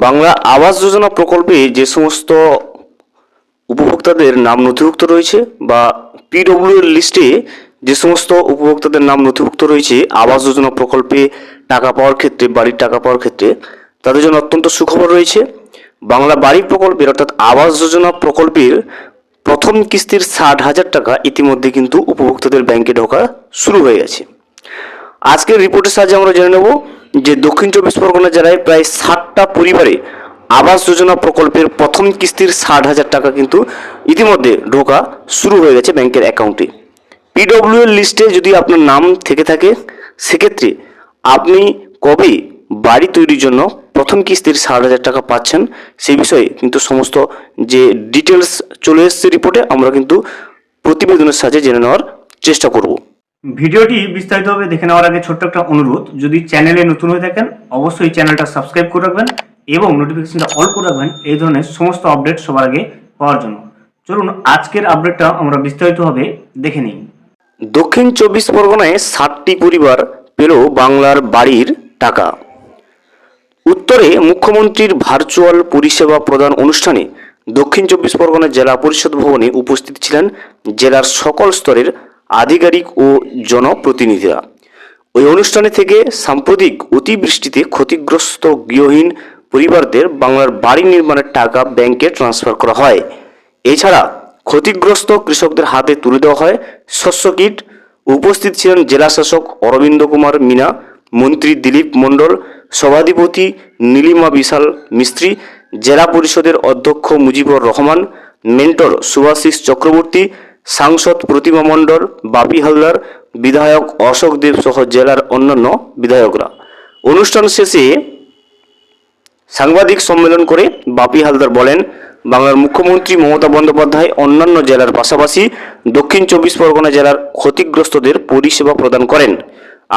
বাংলা আবাস যোজনা প্রকল্পে যে সমস্ত উপভোক্তাদের নাম নথিভুক্ত রয়েছে বা পিডব্লিউ এর লিস্টে যে সমস্ত উপভোক্তাদের নাম নথিভুক্ত রয়েছে আবাস যোজনা প্রকল্পে টাকা পাওয়ার ক্ষেত্রে, বাড়ির টাকা পাওয়ার ক্ষেত্রে, তাদের জন্য অত্যন্ত সুখবর রয়েছে। বাংলা বাড়ি প্রকল্পের অর্থাৎ আবাস যোজনা প্রকল্পের প্রথম কিস্তির ষাট হাজার টাকা ইতিমধ্যে কিন্তু উপভোক্তাদের ব্যাংকে ঢোকা শুরু হয়ে গেছে। আজকের রিপোর্টের সাহায্যে আমরা জেনে নেব যে দক্ষিণ চব্বিশ পরগনা জেলায় প্রায় ষাটটা পরিবারে আবাস যোজনা প্রকল্পের প্রথম কিস্তির ষাট হাজার টাকা কিন্তু ইতিমধ্যে ঢোকা শুরু হয়ে গেছে ব্যাংকের অ্যাকাউন্টে। পিডব্লিউ এর লিস্টে যদি আপনার নাম থেকে থাকে, সেক্ষেত্রে আপনি কবে বাড়ি তৈরির জন্য প্রথম কিস্তির ষাট হাজার টাকা পাচ্ছেন, সেই বিষয়ে কিন্তু সমস্ত যে ডিটেলস চলে এসছে রিপোর্টে, আমরা কিন্তু প্রতিবেদনের সাহায্যে জেনে নেওয়ার চেষ্টা করব। ভিডিওটি বিস্তারিতভাবে দেখে নেওয়ার আগে ছোট্ট একটা অনুরোধ, যদি চ্যানেলে নতুন হয়ে থাকেন, অবশ্যই চ্যানেলটা সাবস্ক্রাইব করে রাখবেন এবং নোটিফিকেশনটা অল করে রাখবেন, এই ধরনের সমস্ত আপডেট সবার আগে পাওয়ার জন্য। চলুন, আজকের আপডেটটা আমরা বিস্তারিতভাবে দেখে নিই। দক্ষিণ চব্বিশ পরগনায় ষাটটি পরিবার পেল বাংলার বাড়ির টাকা। উত্তরে মুখ্যমন্ত্রীর ভার্চুয়াল পরিষেবা প্রদান অনুষ্ঠানে দক্ষিণ চব্বিশ পরগনা জেলা পরিষদ ভবনে উপস্থিত ছিলেন জেলার সকল স্তরের আধিকারিক ও জনপ্রতিনিধিরা। ওই অনুষ্ঠানে থেকে সাম্প্রতিক অতিবৃষ্টিতে ক্ষতিগ্রস্ত গৃহহীন পরিবারদের বাংলার বাড়ি নির্মাণের টাকা ব্যাংকে ট্রান্সফার করা হয়। এছাড়া ক্ষতিগ্রস্ত কৃষকদের হাতে তুলে দেওয়া হয় শস্য কিট। উপস্থিত ছিলেন জেলা শাসক অরবিন্দ কুমার মিনা, মন্ত্রী দিলীপ মণ্ডল, সভাধিপতি নীলিমা বিশাল মিস্ত্রি, জেলা পরিষদের অধ্যক্ষ মুজিবুর রহমান, মেন্টর সুভাশিস চক্রবর্তী সাংসদ প্রতিমা মণ্ডল বাপি হালদার, বিধায়ক অশোক দেব সহ জেলার অন্যান্য বিধায়করা। অনুষ্ঠান শেষে সাংবাদিক সম্মেলন করে বাপি হালদার বলেন, বাংলার মুখ্যমন্ত্রী মমতা বন্দ্যোপাধ্যায় অন্যান্য জেলার পাশাপাশি দক্ষিণ চব্বিশ পরগনা জেলার ক্ষতিগ্রস্তদের পরিষেবা প্রদান করেন।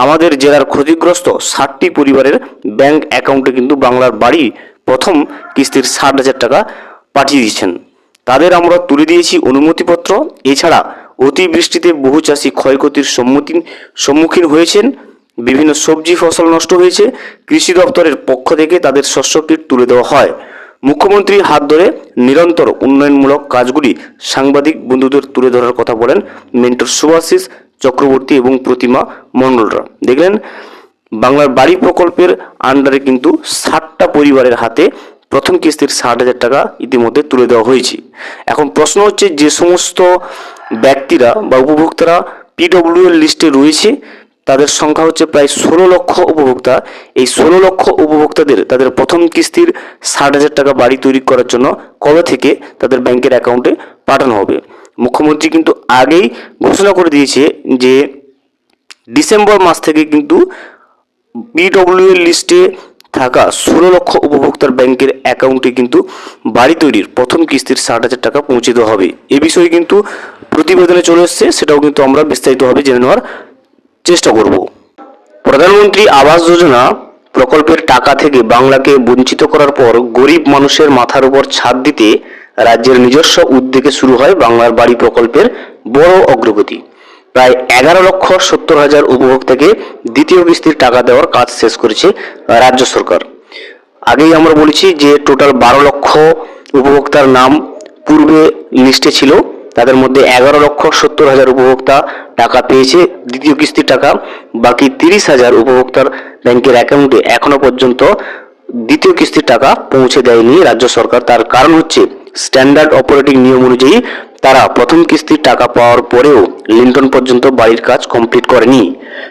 আমাদের জেলার ক্ষতিগ্রস্ত ষাটটি পরিবারের ব্যাংক অ্যাকাউন্টে কিন্তু বাংলার বাড়ি প্রথম কিস্তির ষাট হাজার টাকা পাঠিয়ে দিয়েছেন। তাদের আমরা তুলে দিয়েছি অনুমতিপত্র। এছাড়া অতিবৃষ্টিতে বহু চাষি ক্ষয়ক্ষতির সম্মুখীন সম্মুখীন হয়েছেন। বিভিন্ন সবজি ফসল নষ্ট হয়েছে। কৃষি দপ্তরের পক্ষ থেকে তাদের শস্য কিট তুলে দেওয়া হয়। মুখ্যমন্ত্রীর হাত ধরে নিরন্তর উন্নয়নমূলক কাজগুলি সাংবাদিক বন্ধুদের তুলে ধরার কথা বলেন মেন্টর সুভাশিস চক্রবর্তী এবং প্রতিমা মণ্ডলরা। দেখলেন, বাংলার বাড়ি প্রকল্পের আন্ডারে কিন্তু ষাটটা পরিবারের হাতে প্রথম কিস্তির ষাট হাজার টাকা ইতিমধ্যে তুলে দেওয়া হয়েছে। এখন প্রশ্ন হচ্ছে, যে সমস্ত ব্যক্তিরা বা উপভোক্তারা পিডব্লিউ এর লিস্টে রয়েছে, তাদের সংখ্যা হচ্ছে প্রায় ষোলো লক্ষ উপভোক্তা। এই ষোলো লক্ষ উপভোক্তাদের তাদের প্রথম কিস্তির ষাট হাজার টাকা বাড়ি তৈরি করার জন্য কবে থেকে তাদের ব্যাংকের অ্যাকাউন্টে পাঠানো হবে? মুখ্যমন্ত্রী কিন্তু আগেই ঘোষণা করে দিয়েছে যে, ডিসেম্বর মাস থেকে কিন্তু পিডব্লিউ এর লিস্টে থাকা ষোলো লক্ষ উপভোক্তার ব্যাংকের অ্যাকাউন্টে কিন্তু বাড়ি তৈরির প্রথম কিস্তির ষাট হাজার টাকা পৌঁছে দেওয়া হবে। এ বিষয়ে কিন্তু প্রতিবেদনে চলে এসছে, সেটাও কিন্তু আমরা বিস্তারিতভাবে জেনে নেওয়ার চেষ্টা করব। প্রধানমন্ত্রী আবাস যোজনা প্রকল্পের টাকা থেকে বাংলাকে বঞ্চিত করার পর গরিব মানুষের মাথার উপর ছাদ দিতে রাজ্যের নিজস্ব উদ্যোগে শুরু হয় বাংলার বাড়ি প্রকল্পের বড় অগ্রগতি। প্রায় এগারো লক্ষ সত্তর হাজার উপভোক্তাকে দ্বিতীয় কিস্তির টাকা দেওয়ার কাজ শেষ করেছে রাজ্য সরকার। আগেই আমরা বলেছি যে টোটাল বারো লক্ষ উপভোক্তার নাম পূর্বে লিস্টে ছিল। তাদের মধ্যে এগারো লক্ষ সত্তর হাজার উপভোক্তা টাকা পেয়েছে। দ্বিতীয় কিস্তির টাকা বাকি তিরিশ হাজার উপভোক্তার ব্যাংকের অ্যাকাউন্টে এখনও পর্যন্ত দ্বিতীয় কিস্তির টাকা পৌঁছে দেয়নি রাজ্য সরকার। তার কারণ হচ্ছে স্ট্যান্ডার্ড অপারেটিং নিয়ম অনুযায়ী তারা প্রথম কিস্তির টাকা পাওয়ার পরেও লিন্টন পর্যন্ত বাড়ির কাজ কমপ্লিট করেনি।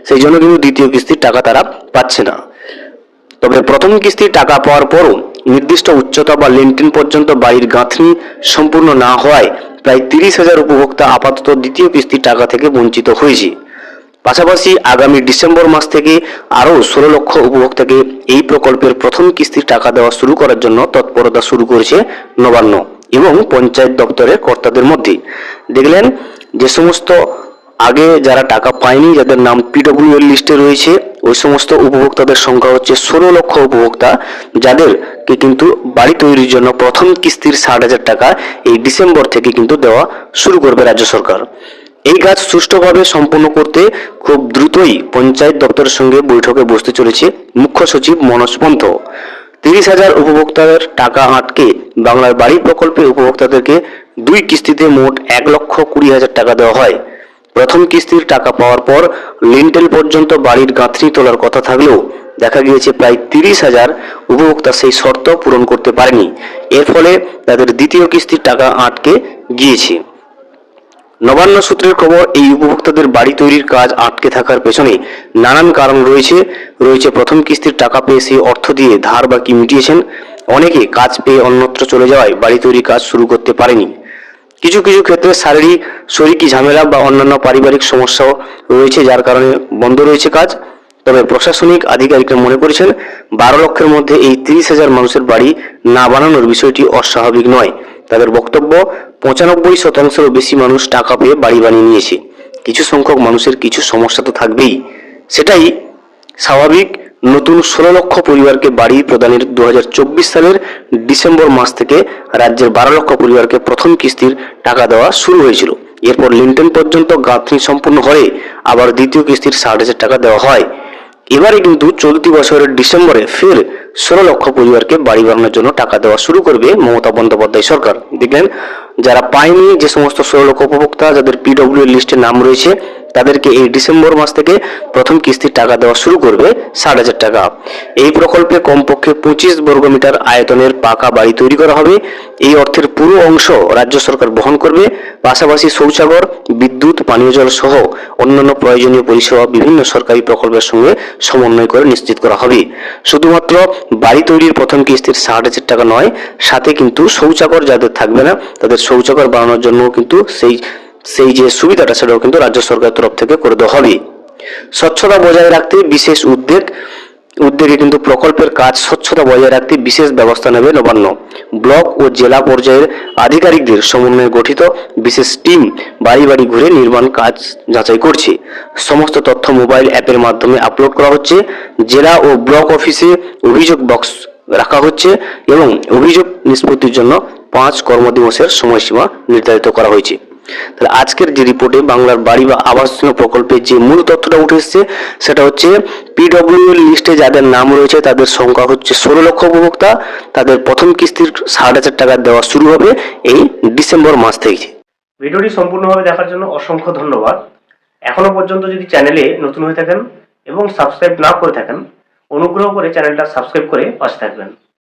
সেই জন্য কিন্তু দ্বিতীয় কিস্তির টাকা তারা পাচ্ছে না। তবে প্রথম কিস্তির টাকা পাওয়ার পরও নির্দিষ্ট উচ্চতা বা লিন্টিন পর্যন্ত বাড়ির গাঁথনি সম্পূর্ণ না হওয়ায় প্রায় তিরিশ হাজার উপভোক্তা আপাতত দ্বিতীয় কিস্তির টাকা থেকে বঞ্চিত হয়েছে। পাশাপাশি আগামী ডিসেম্বর মাস থেকে আরও ষোলো লক্ষ উপভোক্তাকে এই প্রকল্পের প্রথম কিস্তির টাকা দেওয়া শুরু করার জন্য তৎপরতা শুরু করেছে নবান্ন। এবং পঞ্চায়েত দপ্তরের কর্তাদের মধ্যে। দেখলেন যে সমস্ত আগে যারা টাকা পায়নি, যাদের নাম পিডব্লিউ এর লিস্টে রয়েছে, ওই সমস্ত উপভোক্তাদের সংখ্যা হচ্ছে ষোলো লক্ষ উপভোক্তা, যাদেরকে কিন্তু বাড়ি তৈরির জন্য প্রথম কিস্তির ষাট হাজার টাকা এই ডিসেম্বর থেকে কিন্তু দেওয়া শুরু করবে রাজ্য সরকার। এই কাজ সুষ্ঠুভাবে সম্পন্ন করতে খুব দ্রুতই পঞ্চায়েত দপ্তরের সঙ্গে বৈঠকে বসতে চলেছে মুখ্য সচিব মনোজ পন্থ তিরিশ হাজার উপভোক্তাদের টাকা আটকে বাংলার বাড়ি প্রকল্পে উপভোক্তাদেরকে দুই কিস্তিতে মোট এক লক্ষ কুড়ি হাজার টাকা দেওয়া হয়। প্রথম কিস্তির টাকা পাওয়ার পর লিন্টেল পর্যন্ত বাড়ির গাঁথনি তোলার কথা থাকলেও দেখা গিয়েছে প্রায় তিরিশ হাজার উপভোক্তা সেই শর্ত পূরণ করতে পারেনি। এর ফলে তাদের দ্বিতীয় কিস্তির টাকা আটকে গিয়েছে। নবান্ন সূত্রের খবর, এই উপভোক্তাদের বাড়ি তৈরির কাজ আটকে থাকার পেছনে নানান কারণ রয়েছে। রয়েছে প্রথম কিস্তির টাকা পেয়ে সেই অর্থ দিয়ে ধার বাকি মিটিয়েছেন। অনেকে কাজ পেয়ে অন্যত্র চলে যাওয়ায় বাড়ি তৈরির কাজ শুরু করতে পারেনি। কিছু কিছু ক্ষেত্রে শারীরিক, শরীরী ঝামেলা বা অন্যান্য পারিবারিক সমস্যাও রয়েছে, যার কারণে বন্ধ রয়েছে কাজ। তবে প্রশাসনিক আধিকারিকরা মনে করেছেন, বারো লক্ষের মধ্যে এই তিরিশ হাজার মানুষের বাড়ি না বানানোর বিষয়টি অস্বাভাবিক নয়। তাদের বক্তব্য, পঁচানব্বই শতাংশেরও বেশি মানুষ টাকা পেয়ে বাড়ি বানিয়ে নিয়েছে। কিছু সংখ্যক মানুষের কিছু সমস্যা তো থাকবেই। সেটাই স্বাভাবিক, নতুন ষোলো লক্ষ পরিবারকে বাড়ি প্রদানের দু হাজার চব্বিশ সালের ডিসেম্বর মাস থেকে রাজ্যের বারো লক্ষ পরিবারকে প্রথম কিস্তির টাকা দেওয়া শুরু হয়েছিল। এরপর লিন্টন পর্যন্ত গাঁথনি সম্পূর্ণ হয়ে আবার দ্বিতীয় কিস্তির ষাট হাজার টাকা দেওয়া হয়। এবারে কিন্তু চলতি বছরের ডিসেম্বরে ফের ষোলো লক্ষ পরিবারকে বাড়ি বানানোর জন্য টাকা দেওয়া শুরু করবে মমতা বন্দ্যোপাধ্যায় সরকার। দেখলেন, যারা পায়নি যে সমস্ত ষোলো লক্ষ উপভোক্তা, যাদের পিডব্লিউ লিস্টে নাম রয়েছে, তাদেরকে এই ডিসেম্বর মাস থেকে প্রথম কিস্তির টাকা দেওয়া শুরু করবে ষাট হাজার টাকা। এই প্রকল্পে কমপক্ষে পঁচিশ বর্গমিটার আয়তনের পাকা বাড়ি তৈরি করা হবে। এই অর্থের পুরো অংশ রাজ্য সরকার বহন করবে। পাশাপাশি শৌচাগার বিদ্যুৎ, পানীয় জল সহ অন্যান্য প্রয়োজনীয় পরিষেবা বিভিন্ন সরকারি প্রকল্পের সঙ্গে সমন্বয় করে নিশ্চিত করা হবে। শুধুমাত্র বাড়ি তৈরির প্রথম কিস্তির ষাট হাজার টাকা নয়, সাথে কিন্তু শৌচাগার যাদের থাকবে না, তাদের শৌচাগার বানানোর জন্য কিন্তু সেই সেই যে সুবিধাটা, সেটাও কিন্তু রাজ্য সরকারের তরফ থেকে করে দেওয়া হবে। স্বচ্ছতা বজায় রাখতে বিশেষ উদ্যোগ উদ্যোগে কিন্তু প্রকল্পের কাজ স্বচ্ছতা বজায় রাখতে বিশেষ ব্যবস্থা নেবে নবান্ন। ব্লক ও জেলা পর্যায়ের আধিকারিকদের সমন্বয়ে গঠিত বিশেষ টিম বাড়ি বাড়ি ঘুরে নির্মাণ কাজ যাচাই করছে। সমস্ত তথ্য মোবাইল অ্যাপের মাধ্যমে আপলোড করা হচ্ছে। জেলা ও ব্লক অফিসে অভিযোগ বক্স রাখা হচ্ছে এবং অভিযোগ নিষ্পত্তির জন্য পাঁচ কর্মদিবসের সময়সীমা নির্ধারিত করা হয়েছে। তাহলে আজকের যে রিপোর্টে বাংলার বাড়ি বা আবাস যোজনা প্রকল্পে যে মূল তথ্যটা উঠে এসেছে, সেটা হচ্ছে পিডব্লিউ লিস্টে যাদের নাম রয়েছে, তাদের সংখ্যা হচ্ছে ষোলো লক্ষ উপভোক্তা, তাদের প্রথম কিস্তির ষাট হাজার টাকা দেওয়া শুরু হবে এই ডিসেম্বর মাস থেকে। ভিডিওটি সম্পূর্ণভাবে দেখার জন্য অসংখ্য ধন্যবাদ। এখনও পর্যন্ত যদি চ্যানেলে নতুন হয়ে থাকেন এবং সাবস্ক্রাইব না করে থাকেন, অনুগ্রহ করে চ্যানেলটা সাবস্ক্রাইব করে পাশে থাকবেন।